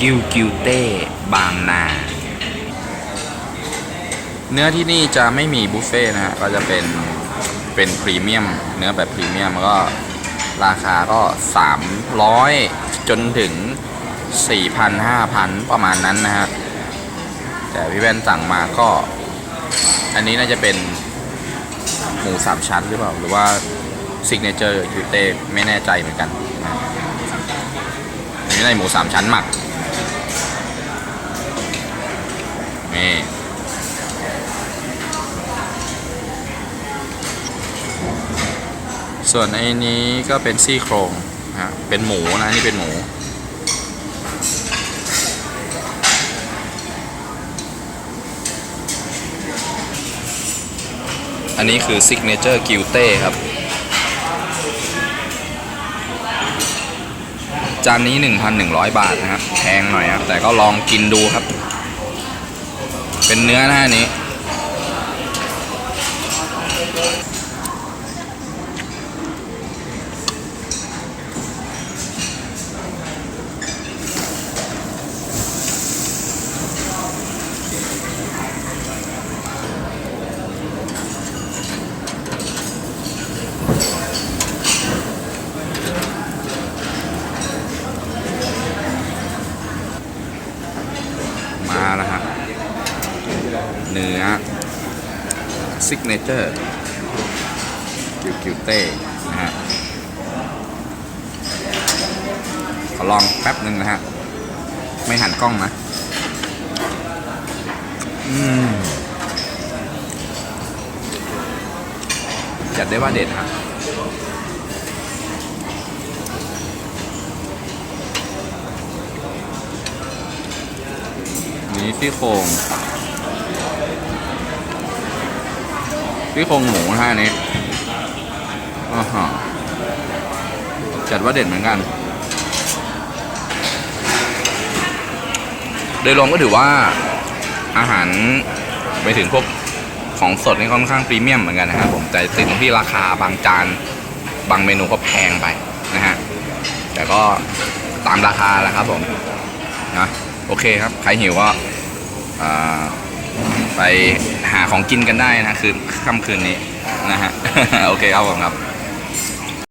กิวกิวเต้บางนา เนื้อที่นี่จะไม่มีบุฟเฟ่ต์นะฮะก็จะเป็นเป็นพรีเมียม เนื้อแบบพรีเมียมก็ราคาก็ 300 จนถึง 4,000 5,000 ประมาณนั้นนะฮะ แต่พี่แว่นสั่งมาก็ อันนี้น่าจะเป็นหมูสามชั้นหรือเปล่า หรือว่าซิกเนเจอร์ยูเต้ไม่แน่ใจเหมือนกันนะอันนี้ในหมูสามชั้นหมัก นี่ส่วนไอ้นี้ก็เป็นซี่โครงนะฮะเป็นหมูนะนี่เป็นหมู อันนี้คือซิกเนเจอร์กิวเต้ครับ จานนี้ 1,100 บาทนะครับแพงหน่อยครับ แต่ก็ลองกินดูครับ เป็นเนื้อหนะอันนี้มาแล้วฮะ เนื้อซิกเนเจอร์กิวกิวเต้นะฮะขอลองแป๊บหนึ่งนะฮะ ไม่หันกล้องนะ อืมจัดได้ว่าเด็ดฮะนี่ซี่โครง ซี่โครงหมูนะฮะอันนี้อ่าฮะจัดว่าเด็ดเหมือนกัน โดยรวมก็ถือว่าอาหารไปถึงพวกของสดนี่ค่อนข้างพรีเมียมเหมือนกันนะครับผมแต่ติดตรงที่ราคาบางจาน บางเมนูก็แพงไปนะฮะแต่ก็ตามราคาแหละครับผมนะโอเคครับ ใครหิวก็อ่า ไปหาของกินกันได้นะคือค่ำคืนนี้นะฮะ โอเคครับผมครับ